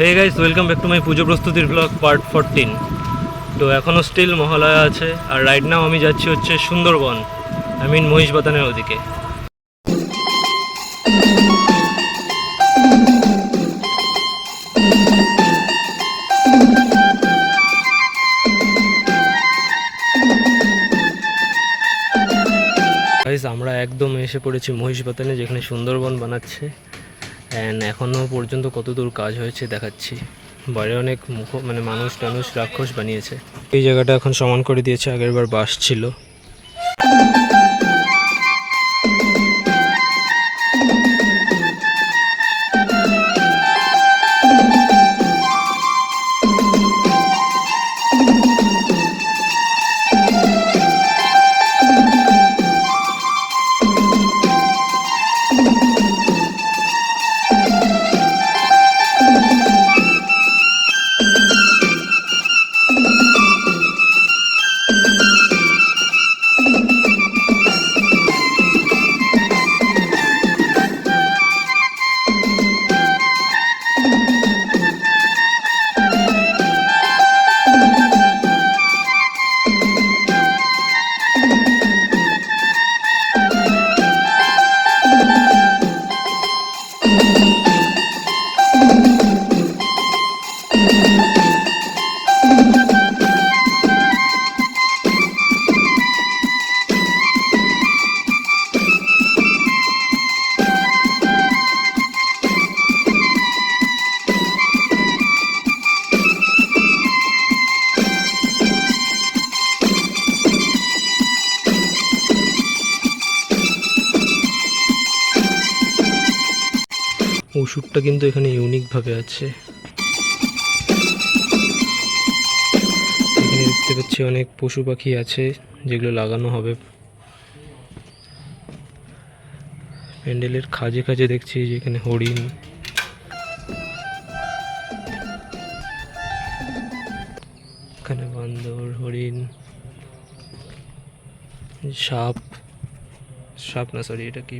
Hey guys welcome back to my Pujo প্রস্তুতির blog part fourteen তো এখনও still Mahalaya আছে, আর রাইট নাও আমি যাচ্ছি হচ্ছে সুন্দরবন আই মিন মহিষবাতানের ওদিকে। গাইস আমরা একদম এসে পড়েছি মহিষবাতানে, যেখানে সুন্দরবন বানাচ্ছে। অ্যান্ড এখনও পর্যন্ত কতদূর কাজ হয়েছে দেখাচ্ছি। বাইরে অনেক মুখ মানে মানুষ টানুষ রাক্ষস বানিয়েছে। এই জায়গাটা এখন সমান করে দিয়েছে আগের বার বাস ছিল। ওষুধটা কিন্তু এখানে ইউনিকভাবে আছে। এখানে দেখতে পাচ্ছি অনেক পশু পাখি আছে, যেগুলো লাগানো হবে। প্যান্ডেলের খাজে খাজে দেখছি, যেখানে হরিণ। এখানে বান্দর, হরিণ। সাপ। সাপ না সরি এটা কি?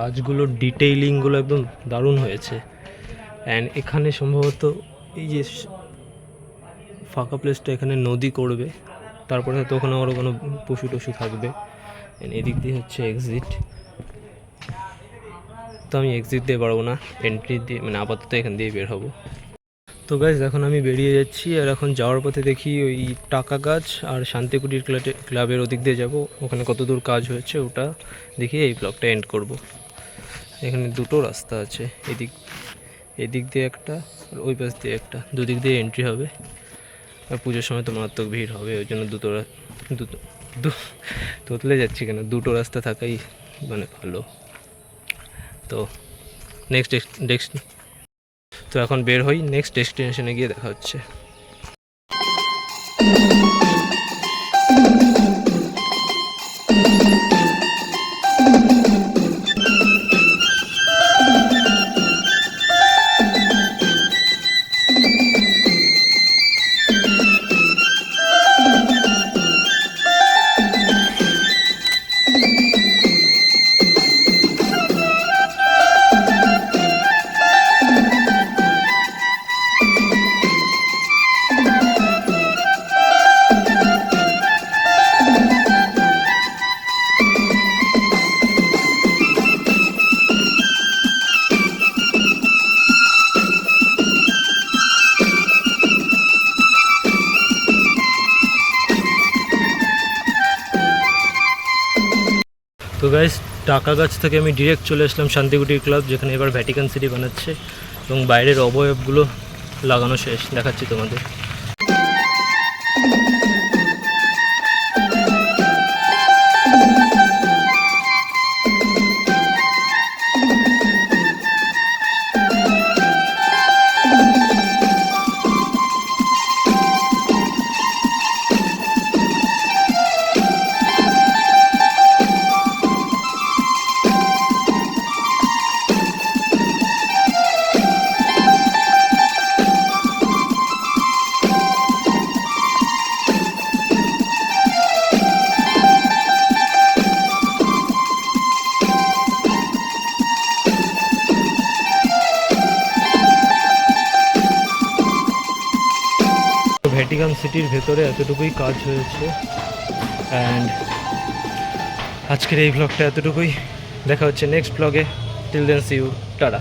কাজগুলো ডিটেইলিংগুলো একদম দারুণ হয়েছে। অ্যান্ড এখানে সম্ভবত এই যে ফাঁকা প্লেসটা এখানে নদী করবে, তারপরে হয়তো ওখানে আরও কোনো পশু টশু থাকবে। এদিক দিয়ে হচ্ছে এক্সিট তো আমি এক্সিট দিয়ে পারব না এন্ট্রি দিয়ে মানে আপাতত এখান দিয়ে বের হব। তো গাইজ এখন আমি বেরিয়ে যাচ্ছি, আর এখন যাওয়ার পথে দেখি ওই টাকা গাছ আর শান্তিকুটির ক্লাবের ওদিক দিয়ে যাব। ওখানে কত দূর কাজ হয়েছে ওটা দেখি, এই ব্লগটা এন্ড করব। এখানে দুটো রাস্তা আছে, এদিক এদিক দিয়ে একটা আর ওই পাশ দিয়ে একটা। দুদিক দিয়ে এন্ট্রি হবে। আর পুজোর সময় তো মারাত্মক ভিড় হবে, ওই জন্য দুটো দুটো তোতলে যাচ্ছি কেন? দুটো রাস্তা থাকাই মানে ভালো। তো নেক্সট নেক্সট তো এখন বের হই নেক্সট ডেস্টিনেশনে গিয়ে দেখা হচ্ছে। তো গাইস টাকা গাছ থেকে আমি ডিরেক্ট চলে আসলাম শান্তিকুটির ক্লাব যেখানে এবার ভ্যাটিকান সিটি বানাচ্ছে এবং বাইরের অবয়বগুলো লাগানো শেষ। দেখাচ্ছি তোমাদের। ভ্যাটিকান সিটির ভেতরে এতটুকুই কাজ হয়েছে। অ্যান্ড আজকের এই ব্লগটা এতটুকুই। দেখা হচ্ছে নেক্সট ব্লগে till then see you tata